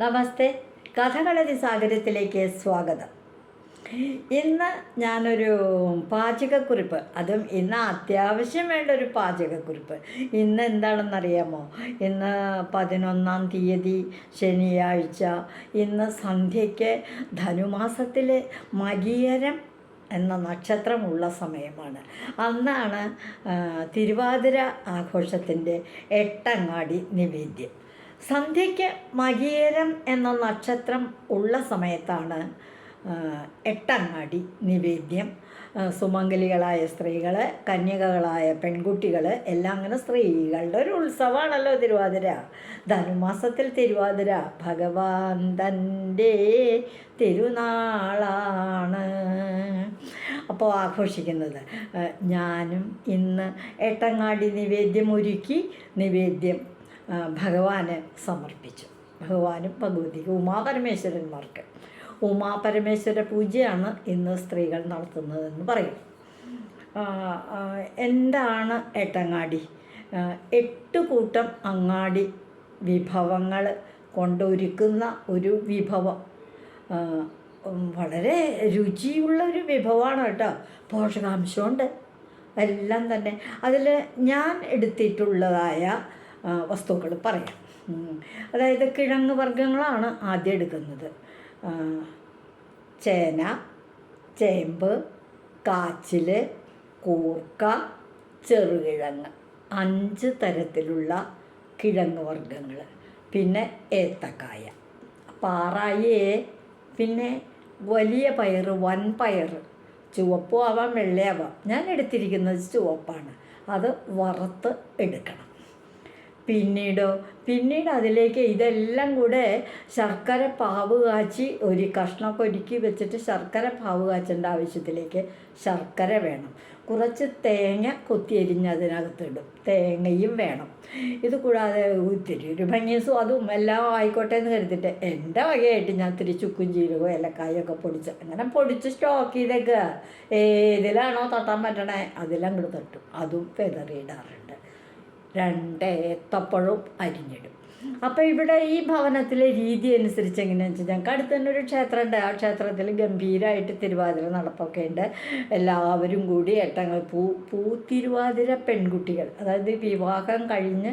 നമസ്തേ. കഥകളതി സാഗരത്തിലേക്ക് സ്വാഗതം. ഇന്ന് ഞാനൊരു പാചകക്കുറിപ്പ് അതും ഇന്ന് അത്യാവശ്യം വേണ്ട ഒരു പാചകക്കുറിപ്പ്. ഇന്ന് എന്താണെന്നറിയാമോ? ഇന്ന് പതിനൊന്നാം തീയതി ശനിയാഴ്ച. ഇന്ന് സന്ധ്യയ്ക്ക് ധനുമാസത്തിലെ മകീരം എന്ന നക്ഷത്രമുള്ള സമയമാണ്. അന്നാണ് തിരുവാതിര ആഘോഷത്തിന്റെ എട്ടങ്ങാടി നിവേദ്യം. സന്ധ്യയ്ക്ക് മകീരം എന്ന നക്ഷത്രം ഉള്ള സമയത്താണ് എട്ടങ്ങാടി നിവേദ്യം. സുമംഗലികളായ സ്ത്രീകൾ കന്യകകളായ പെൺകുട്ടികൾ എല്ലാം അങ്ങനെ സ്ത്രീകളുടെ ഒരു ഉത്സവമാണല്ലോ തിരുവാതിര. ധനുമാസത്തിൽ തിരുവാതിര ഭഗവാൻ തന്റെ തിരുനാളാണ്. അപ്പോൾ ആഘോഷിക്കുന്നത് ഞാനും ഇന്ന് എട്ടങ്ങാടി നിവേദ്യം ഒരുക്കി നിവേദ്യം ഭഗവാന് സമർപ്പിച്ചു. ഭഗവാനും ഭഗവതിക്ക് ഉമാപരമേശ്വരന്മാർക്ക് ഉമാപരമേശ്വര പൂജയാണ് ഇന്ന് സ്ത്രീകൾ നടത്തുന്നതെന്ന് പറയും. എന്താണ് എട്ടങ്ങാടി എട്ട് കൂട്ടം അങ്ങാടി വിഭവങ്ങൾ കൊണ്ടൊരുക്കുന്ന ഒരു വിഭവം. വളരെ രുചിയുള്ള ഒരു വിഭവമാണ് കേട്ടോ. പോഷകാംശമുണ്ട്. എല്ലാം തന്നെ. അതിൽ ഞാൻ എടുത്തിട്ടുള്ളതായ വസ്തുക്കൾ പറയാം. അതായത് കിഴങ്ങ് വർഗങ്ങളാണ് ആദ്യം എടുക്കുന്നത്. ചേന ചേമ്പ് കാച്ചിൽ കൂർക്ക ചെറുകിഴങ്ങ്. അഞ്ച് തരത്തിലുള്ള കിഴങ്ങ് വർഗങ്ങൾ പിന്നെ ഏത്തക്കായ. പാറായേ. പിന്നെ വലിയ പയറ് വൻ പയറ്. ചുവപ്പും ആവാം വെള്ളയാവാം. ഞാൻ എടുത്തിരിക്കുന്നത് ചുവപ്പാണ്. അത് വറുത്ത് എടുക്കണം. പിന്നീടോ? പിന്നീട് അതിലേക്ക് ഇതെല്ലാം കൂടെ ശർക്കര പാവ് കാച്ചി ഒരു കഷ്ണമൊക്കെ ഒരുക്കി വെച്ചിട്ട് ശർക്കര പാവ് കാച്ചേണ്ട ആവശ്യത്തിലേക്ക് ശർക്കര വേണം. കുറച്ച് തേങ്ങ കൊത്തിയരിഞ്ഞ് അതിനകത്തിടും തേങ്ങയും വേണം. ഇത് കൂടാതെ ഇത്തിരി ഒരു ഭംഗിയസും അതും എല്ലാം ആയിക്കോട്ടെ എന്ന് കരുതിയിട്ട് എന്റെ വകയായിട്ട് ഞാൻ ഇത്തിരി ചുക്കും ജീരകവും ഏലക്കായൊക്കെ പൊടിച്ച് അങ്ങനെ പൊടിച്ച് സ്റ്റോക്ക് ചെയ്തേക്കുക ഏതിലാണോ തട്ടാൻ പറ്റണേ? അതിലങ്ങോട്ട് തട്ടും. അതും പെതറിയിടാറുണ്ട് രണ്ട് ഏത്തപ്പഴവും അരിഞ്ഞിടും. അപ്പോൾ ഇവിടെ ഈ ഭവനത്തിലെ രീതി അനുസരിച്ച് എങ്ങനെയാണെന്ന് വെച്ചാൽ ഞങ്ങൾക്ക് അടുത്ത് തന്നെ ഒരു ക്ഷേത്രമുണ്ട് ആ ക്ഷേത്രത്തിൽ ഗംഭീരമായിട്ട് തിരുവാതിര നടപ്പൊക്കെ ഉണ്ട് എല്ലാവരും കൂടി ഏട്ടങ്ങൾ പൂ പൂ തിരുവാതിര പെൺകുട്ടികൾ അതായത് വിവാഹം കഴിഞ്ഞ്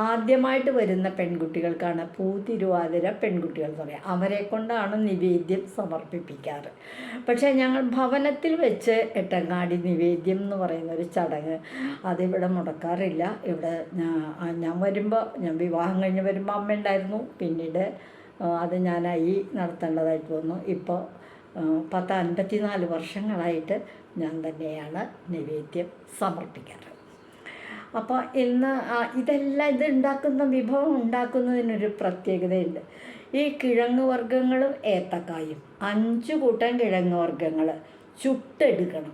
ആദ്യമായിട്ട് വരുന്ന പെൺകുട്ടികൾക്കാണ് പൂ തിരുവാതിര പെൺകുട്ടികൾ എന്ന് പറയുക അവരെ കൊണ്ടാണ് നിവേദ്യം സമർപ്പിപ്പിക്കാറ്. പക്ഷേ ഞങ്ങൾ ഭവനത്തിൽ വെച്ച് എട്ടങ്ങാടി നിവേദ്യം എന്ന് പറയുന്ന ഒരു ചടങ്ങ് അതിവിടെ മുടക്കാറില്ല. ഇവിടെ ഞാൻ വരുമ്പോൾ ഞാൻ വിവാഹം കഴിഞ്ഞ് വരുമ്പോൾ അമ്മ ഉണ്ടായിരുന്നു. പിന്നീട് അത് ഞാനായി നടത്തേണ്ടതായിട്ട് വന്നു ഇപ്പോൾ പത്ത് അൻപത്തി നാല് വർഷങ്ങളായിട്ട് ഞാൻ തന്നെയാണ് നിവേദ്യം സമർപ്പിക്കാറ്. അപ്പോൾ ഇന്ന് ഇതെല്ലാം ഇത് ഉണ്ടാക്കുന്ന വിഭവം ഉണ്ടാക്കുന്നതിനൊരു പ്രത്യേകതയുണ്ട്. ഈ കിഴങ്ങ് വർഗങ്ങളും ഏത്തക്കായും. അഞ്ച് കൂട്ടം കിഴങ്ങ് വർഗങ്ങൾ ചുട്ടെടുക്കണം.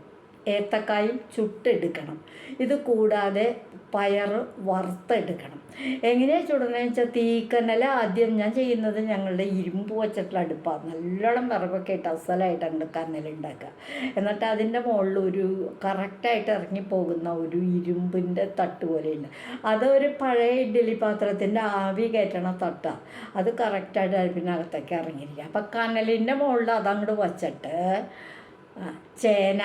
ഏത്തക്കായും ചുട്ടെടുക്കണം. ഇത് കൂടാതെ പയർ വറുത്തെടുക്കണം. എങ്ങനെയാണ് ചുടണമെന്ന് വെച്ചാൽ തീക്കനല ആദ്യം ഞാൻ ചെയ്യുന്നത് ഞങ്ങളുടെ ഇരുമ്പ് വച്ചിട്ടുള്ള അടുപ്പാണ് നല്ലോണം വിറകൊക്കെ ഇട്ട് അങ്ങോട്ട് കനലുണ്ടാക്കുക. എന്നിട്ട് അതിന്റെ മുകളിൽ ഒരു കറക്റ്റായിട്ട് ഇറങ്ങിപ്പോകുന്ന ഒരു ഇരുമ്പിന്റെ തട്ട് പോലെയുണ്ട്. അതൊരു പഴയ ഇഡ്ഡലി പാത്രത്തിന്റെ ആവി കയറ്റണ തട്ടാണ് അത് കറക്റ്റായിട്ട് അടുപ്പിനകത്തേക്ക് ഇറങ്ങിയിരിക്കുക. അപ്പം കനലിന്റെ മുകളിൽ അതങ്ങോട്ട് വച്ചിട്ട് ചേന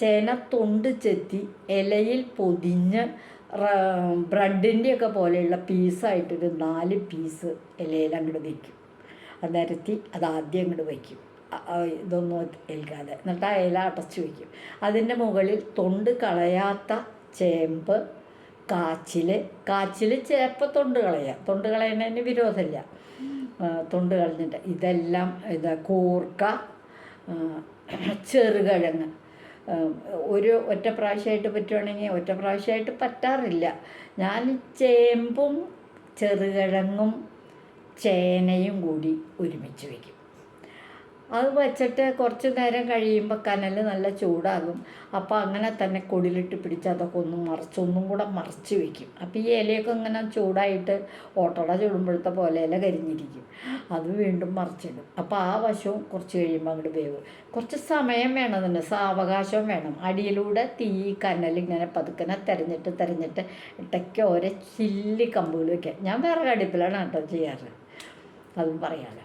ചേന തൊണ്ട് ചെത്തി ഇലയിൽ പൊതിഞ്ഞ് ബ്രെഡിന്റെയൊക്കെ പോലെയുള്ള പീസായിട്ടൊരു നാല് പീസ് ഇലയിൽ അങ്ങോട്ട് വയ്ക്കും അത് നിരത്തി അത് ആദ്യം അങ്ങോട്ട് വയ്ക്കും ഇതൊന്നും ഏൽക്കാതെ. എന്നിട്ട് ആ ഇല അടച്ചു വയ്ക്കും അതിന്റെ മുകളിൽ തൊണ്ട് കളയാത്ത ചേമ്പ് കാച്ചിൽ കാച്ചിൽ ചേപ്പ തൊണ്ട് കളയാം. തൊണ്ട് കളയുന്നതിന് വിരോധമില്ല. തൊണ്ട് കളഞ്ഞിട്ട് ഇതെല്ലാം ഇത് കൂർക്ക ചെറുകിഴങ്ങ്. ഒരു ഒറ്റ പ്രാവശ്യമായിട്ട് പറ്റുവാണെങ്കിൽ ഒറ്റ പ്രാവശ്യമായിട്ട് പറ്റാറില്ല. ഞാൻ ചേമ്പും ചെറുകിഴങ്ങും ചേനയും കൂടി ഒരുമിച്ച് വയ്ക്കും അത് വെച്ചിട്ട് കുറച്ച് നേരം കഴിയുമ്പോൾ കനൽ നല്ല ചൂടാകും. അപ്പോൾ അങ്ങനെ തന്നെ കൊടിലിട്ട് പിടിച്ച് അതൊക്കെ ഒന്ന് മറിച്ച് ഒന്നും കൂടെ മറിച്ച് വെക്കും. അപ്പോൾ ഈ ഇലയൊക്കെ ഇങ്ങനെ ചൂടായിട്ട് ഓട്ടോട ചൂടുമ്പോഴത്തെ പോലെ ഇല കരിഞ്ഞിരിക്കും. അത് വീണ്ടും മറിച്ചിടും. അപ്പോൾ ആ വശവും കുറച്ച് കഴിയുമ്പോൾ അങ്ങോട്ട് വേവ്. കുറച്ച് സമയം വേണം അതിന്. സാവകാശം വേണം. അടിയിലൂടെ തീ കനൽ ഇങ്ങനെ പതുക്കനെ തിരഞ്ഞിട്ട് തിരഞ്ഞിട്ട് ഇടയ്ക്ക് ഓരോ ചില്ലി കമ്പുകൾ വയ്ക്കുക ഞാൻ വേറെ അടുപ്പിലാണ് കേട്ടോ ചെയ്യാറ്. അതും പറയാലോ.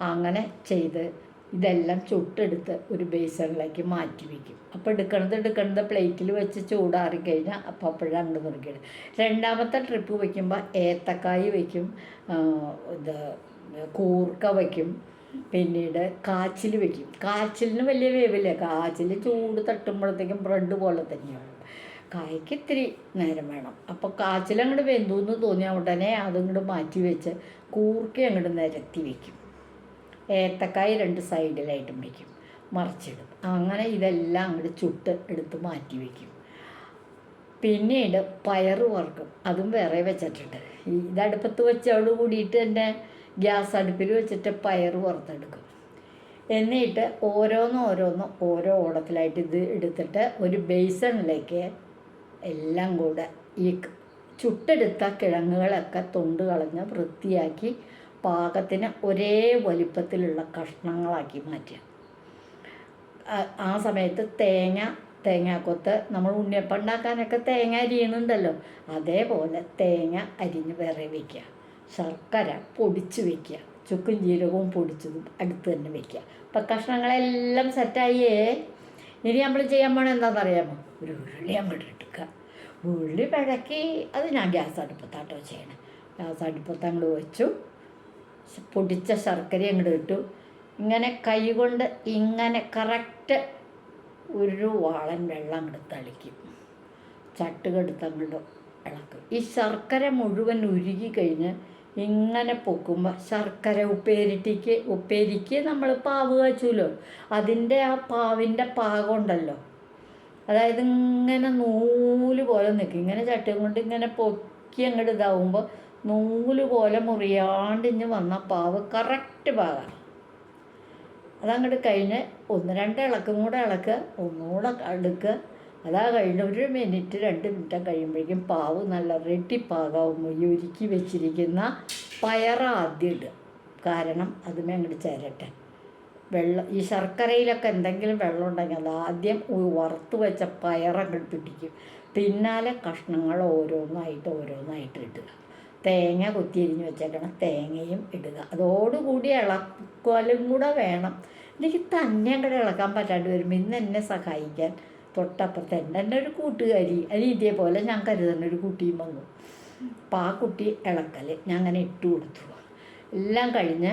അങ്ങനെ ചെയ്ത് ഇതെല്ലാം ചുട്ടെടുത്ത് ഒരു ബേസണിലേക്ക് മാറ്റി വയ്ക്കും. അപ്പോൾ എടുക്കണത് എടുക്കണത് പ്ലേറ്റിൽ വെച്ച് ചൂടാറി കഴിഞ്ഞാൽ അപ്പോൾ അപ്പോഴാണ് രണ്ട് രണ്ടാമത്തെ ട്രിപ്പ് വയ്ക്കുമ്പോൾ ഏത്തക്കായ് വയ്ക്കും ഇത് കൂർക്ക വയ്ക്കും പിന്നീട് കാച്ചിൽ വയ്ക്കും. കാച്ചിലിന് വലിയ വേവില്ല. കാച്ചിൽ ചൂട് തട്ടുമ്പോഴത്തേക്കും ബ്രെഡ് പോലെ തന്നെയാണ്. കായ്ക്ക് ഇത്തിരി നേരം വേണം. അപ്പോൾ കാച്ചിൽ അങ്ങോട്ട് വെന്തു എന്ന് തോന്നിയാൽ ഉടനെ അതിങ്ങോട്ട് മാറ്റി വെച്ച് കൂർക്ക അങ്ങോട്ട് നിരത്തി വെക്കും ഏത്തക്കായ രണ്ട് സൈഡിലായിട്ടും വയ്ക്കും. മറിച്ചിടും. അങ്ങനെ ഇതെല്ലാം അങ്ങോട്ട് ചുട്ട് എടുത്ത് മാറ്റി വയ്ക്കും. പിന്നീട് പയറ് വറുക്കും. അതും വേറെ വെച്ചിട്ടുണ്ട്. ഈ ഇത് അടുപ്പത്ത് വെച്ചോട് കൂടിയിട്ട് തന്നെ ഗ്യാസ് അടുപ്പിൽ വെച്ചിട്ട് പയറ് വറുത്തെടുക്കും. എന്നിട്ട് ഓരോന്ന് ഓരോന്ന് ഓരോ ഓടത്തിലായിട്ട് ഇത് എടുത്തിട്ട് ഒരു ബേസണിലേക്ക് എല്ലാം കൂടെ ഈ ചുട്ടെടുത്ത കിഴങ്ങുകളൊക്കെ തൊണ്ട് കളഞ്ഞ് വൃത്തിയാക്കി പാകത്തിന് ഒരേ വലിപ്പത്തിലുള്ള കഷ്ണങ്ങളാക്കി മാറ്റുക. ആ- സമയത്ത് തേങ്ങ തേങ്ങാക്കൊത്ത് നമ്മൾ ഉണ്ണിയപ്പം ഉണ്ടാക്കാനൊക്കെ തേങ്ങ അരിയണുണ്ടല്ലോ. അതേപോലെ തേങ്ങ അരിഞ്ഞ് വേറെ വയ്ക്കുക ശർക്കര പൊടിച്ച് വയ്ക്കുക ചുക്കും ജീരകവും പൊടിച്ചതും അടുത്ത് തന്നെ വയ്ക്കുക അപ്പം കഷ്ണങ്ങളെല്ലാം സെറ്റായേ ഇനി നമ്മൾ ചെയ്യാൻ പോണ എന്താണെന്നറിയാമോ ഒരു ഉരുളി അങ്ങോട്ട് എടുക്കുക ഉരുളി പിഴക്കി അത് ഞാൻ ഗ്യാസ് അടുപ്പത്താട്ടോ ചെയ്യണം. ഗ്യാസ് അടുപ്പത്ത് അങ്ങോട്ട് വെച്ചു. പൊടിച്ച ശർക്കര അങ്ങോട്ട് ഇട്ടു. ഇങ്ങനെ കൈ കൊണ്ട് ഇങ്ങനെ കറക്റ്റ് ഒരു വാളൻ വെള്ളം അങ്ങോട്ട് തളിക്കും. ചട്ടുകെടുത്ത് അങ്ങോട്ട് ഇളക്കും. ഈ ശർക്കര മുഴുവൻ ഉരുകി കഴിഞ്ഞ് ഇങ്ങനെ പൊക്കുമ്പോൾ ശർക്കര ഉപ്പേരിട്ടിക്ക് ഉപ്പേരിക്ക് നമ്മൾ പാവ് കാച്ചുമല്ലോ അതിന്റെ ആ പാവിന്റെ പാകം ഉണ്ടല്ലോ അതായത് ഇങ്ങനെ നൂൽ പോലെ നിൽക്കും ഇങ്ങനെ ചട്ടും കൊണ്ട് ഇങ്ങനെ പൊക്കി അങ്ങോട്ട് ഇതാവുമ്പോൾ നൂൽ പോലെ മുറിയാണ്ട് ഇഞ്ഞ് വന്ന പാവ് കറക്റ്റ് പാകാണ് അതങ്ങോട്ട് കഴിഞ്ഞ് ഒന്ന് രണ്ട് ഇളക്കും കൂടെ ഇളക്കുക ഒന്നുകൂടെ എടുക്കുക അതാ കഴിഞ്ഞ് ഒരു മിനിറ്റ് രണ്ട് മിനിറ്റ് കഴിയുമ്പോഴേക്കും പാവ് നല്ല റെഡി പാകാവുമ്പോൾ ഒരുക്കി വെച്ചിരിക്കുന്ന പയർ ആദ്യം ഇടുക കാരണം അതുമേ അങ്ങോട്ട് ചേരട്ടെ. വെള്ളം ഈ ശർക്കരയിലൊക്കെ എന്തെങ്കിലും വെള്ളം ഉണ്ടെങ്കിൽ അത് ആദ്യം വറുത്ത് വെച്ച പയറങ്ങോട്ട് പിടിക്കും. പിന്നാലെ കഷ്ണങ്ങൾ ഓരോന്നായിട്ട് ഓരോന്നായിട്ട് ഇടുക. തേങ്ങ കൊത്തിയരിഞ്ഞ് വെച്ചേക്കണം. തേങ്ങയും ഇടുക. അതോടുകൂടി ഇളക്കലും കൂടെ വേണം. എനിക്ക് തന്നെ അങ്ങോട്ട് ഇളക്കാൻ പറ്റാണ്ട് വരുമ്പോൾ ഇന്ന് എന്നെ സഹായിക്കാൻ തൊട്ടപ്പുറത്ത് എന്റെ എന്റെ ഒരു കൂട്ടുകാരി അതിന് ഇതേപോലെ ഞാൻ കരുതുന്ന ഒരു കുട്ടിയും വന്നു. അപ്പം ആ കുട്ടി ഇളക്കൽ ഞാൻ അങ്ങനെ ഇട്ട് കൊടുത്തു. എല്ലാം കഴിഞ്ഞ്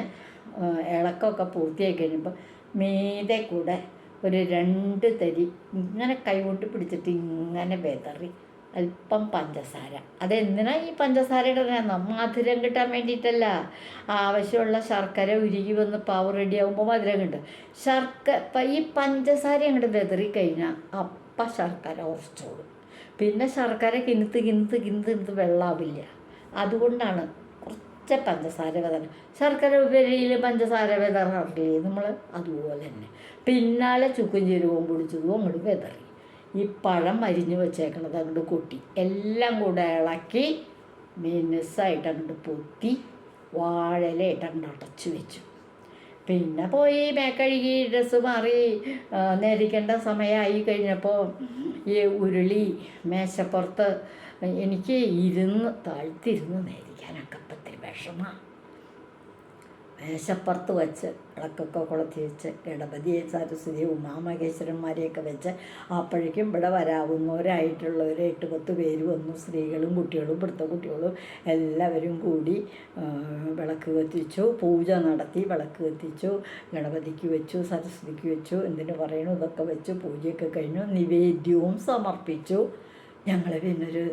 ഇളക്കമൊക്കെ പൂർത്തിയായി കഴിയുമ്പോൾ മീതെ കൂടെ ഒരു രണ്ട് തരി ഇങ്ങനെ കൈകൊണ്ട് പിടിച്ചിട്ട് ഇങ്ങനെ വെതറി. അല്പം പഞ്ചസാര. അതെന്തിനാ ഈ പഞ്ചസാര ഇടുന്നത് മധുരം കിട്ടാൻ വേണ്ടിയിട്ടല്ല. ആവശ്യമുള്ള ശർക്കര ഉരുകി വന്ന് പാവ് റെഡിയാകുമ്പോൾ മധുരം കിട്ടും. ശർക്കര ഇപ്പം ഈ പഞ്ചസാര അങ്ങോട്ട് വെതറി കഴിഞ്ഞാൽ അപ്പം ശർക്കര ഉറച്ചോളും. പിന്നെ ശർക്കര കിനുത്ത് കിനുത്ത് കിനുത്ത് കിനുത്ത് വെള്ളാവില്ല. അതുകൊണ്ടാണ് കുറച്ച് പഞ്ചസാര വിതരണം ശർക്കര ഉപരിയിൽ പഞ്ചസാര വിതറാറില്ലേ? നമ്മൾ അതുപോലെ തന്നെ. പിന്നാലെ ചുക്കും ജീരകവും പൊടിച്ചതും അങ്ങോട്ട് വിതറി. ഈ പഴം അരിഞ്ഞു വെച്ചേക്കണത് അങ്ങോട്ട് കൊട്ടി. എല്ലാം കൂടെ ഇളക്കി മിനുസായിട്ട് അങ്ങോട്ട് പൊത്തി വാഴയിലായിട്ട് അങ്ങോട്ട് അടച്ചു വെച്ചു. പിന്നെ പോയി മേക്കഴുകി ഡ്രസ്സ് മാറി നേരിക്കേണ്ട സമയമായി കഴിഞ്ഞപ്പോൾ ഈ ഉരുളി മേശപ്പുറത്ത് എനിക്ക് ഇരുന്ന് താഴ്ത്തിരുന്ന് നേരിക്കാനൊക്കെ ഇത്തിരി വിഷമമാണ് മേശപ്പുറത്ത് വെച്ച് വിളക്കൊക്കെ കൊളുത്തി വെച്ച് ഗണപതിയെ സരസ്വതി ഉമാമഹേശ്വരന്മാരെയൊക്കെ വെച്ച് അപ്പോഴേക്കും ഇവിടെ വരാവുന്നവരായിട്ടുള്ളവർ എട്ട് പത്ത് പേര് വന്നു. സ്ത്രീകളും കുട്ടികളും ഇവിടുത്തെ കുട്ടികളും എല്ലാവരും കൂടി വിളക്ക് കത്തിച്ചു പൂജ നടത്തി വിളക്ക് കത്തിച്ചു ഗണപതിക്ക് വെച്ചു സരസ്വതിക്ക് വെച്ചു എന്തിനു പറയണു ഇതൊക്കെ വെച്ചു പൂജയൊക്കെ കഴിഞ്ഞു നിവേദ്യവും സമർപ്പിച്ചു. ഞങ്ങൾ പിന്നൊരു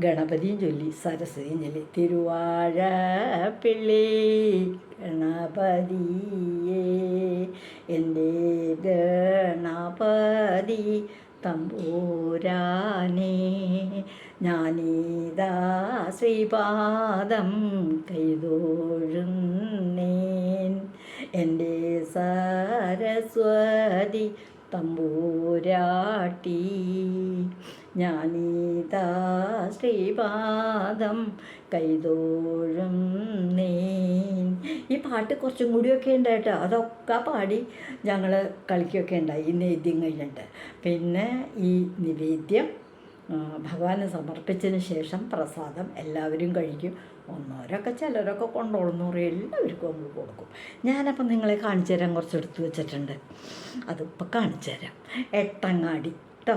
ഗണപതിയും ചൊല്ലി സരസ്വതിയും ചൊല്ലി. തിരുവാഴ പിള്ളി ഗണപതിയേ എന്റെ ഗണപതി തമ്പൂരാനേ ഞാനീതാ ശ്രീപാദം കൈതോഴുന്നേൻ. എന്റെ സരസ്വതി തമ്പൂരാട്ടി ഞാനീതാ ശ്രീപാദം കൈതോഴും നീ ഈ പാട്ട് കുറച്ചും കൂടിയൊക്കെ ഉണ്ടായിട്ട് അതൊക്കെ പാടി ഞങ്ങൾ കളിക്കുകയൊക്കെ ഉണ്ടായി. ഈ നേദ്യം കഴിഞ്ഞിട്ട്. പിന്നെ ഈ നിവേദ്യം ഭഗവാനെ സമർപ്പിച്ചതിന് ശേഷം പ്രസാദം എല്ലാവരും കഴിക്കും. ഒന്നോരൊക്കെ ചിലരൊക്കെ കൊണ്ടോളുന്നു എല്ലാവർക്കും നമ്മൾ കൊടുക്കും. ഞാനപ്പം നിങ്ങളെ കാണിച്ചു തരാൻ കുറച്ച് എടുത്തു വെച്ചിട്ടുണ്ട്. അതിപ്പോൾ കാണിച്ചു തരാം. എട്ടങ്ങാടി കേട്ടോ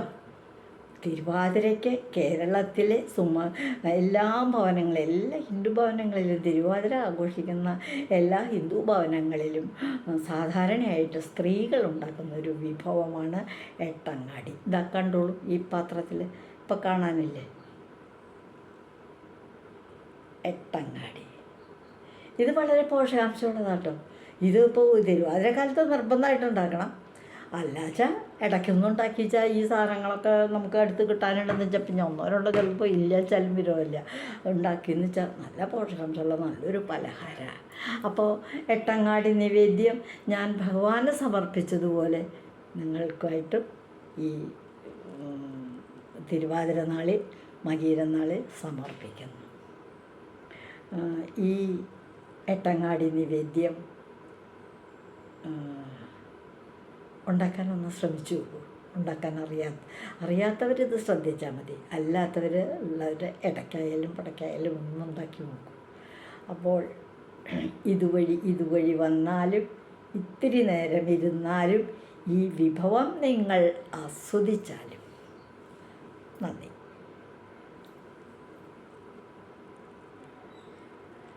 തിരുവാതിരയ്ക്ക് കേരളത്തിലെ സുമ എല്ലാ ഭവനങ്ങളിലും എല്ലാ ഹിന്ദു ഭവനങ്ങളിലും തിരുവാതിര ആഘോഷിക്കുന്ന എല്ലാ ഹിന്ദു ഭവനങ്ങളിലും സാധാരണയായിട്ട് സ്ത്രീകൾ ഉണ്ടാക്കുന്ന ഒരു വിഭവമാണ് എട്ടങ്ങാടി. ഇതാ കണ്ടോളൂ ഈ പാത്രത്തിൽ ഇപ്പം കാണാനില്ലേ? എട്ടങ്ങാടി. ഇത് വളരെ പോഷകാംശമുള്ളതാട്ടോ. ഇതിപ്പോൾ തിരുവാതിര കാലത്ത് നിർബന്ധമായിട്ട് ഉണ്ടാക്കണം. അല്ലാച്ചാൽ ഇടയ്ക്കൊന്നും ഉണ്ടാക്കിച്ചാൽ ഈ സാധനങ്ങളൊക്കെ നമുക്ക് അടുത്ത് കിട്ടാനുണ്ടെന്ന് വെച്ചാൽ പിന്നെ ഒന്നോ രണ്ടോ ചിലപ്പോൾ ഇല്ല വെച്ചാലും ഉണ്ടാക്കി ഉണ്ടാക്കിയെന്ന് വെച്ചാൽ നല്ല പോഷകാംശമുള്ള നല്ലൊരു പലഹാരമാണ് അപ്പോൾ എട്ടങ്ങാടി നിവേദ്യം ഞാൻ ഭഗവാന് സമർപ്പിച്ചതുപോലെ നിങ്ങൾക്കായിട്ടും ഈ തിരുവാതിര നാളിൽ സമർപ്പിക്കുന്നു. ഈ എട്ടങ്ങാടി നിവേദ്യം ഉണ്ടാക്കാനൊന്ന് ശ്രമിച്ചു. ഉണ്ടാക്കാൻ അറിയാ അറിയാത്തവരിത് ശ്രദ്ധിച്ചാൽ മതി. അല്ലാത്തവർ ഉള്ളവരുടെ ഇടയ്ക്കായാലും പടയ്ക്കായാലും ഒന്നും ഉണ്ടാക്കി നോക്കും. അപ്പോൾ ഇതുവഴി ഇതുവഴി വന്നാലും ഇത്തിരി നേരം ഇരുന്നാലും ഈ വിഭവം നിങ്ങൾ ആസ്വദിച്ചാലും നന്ദി.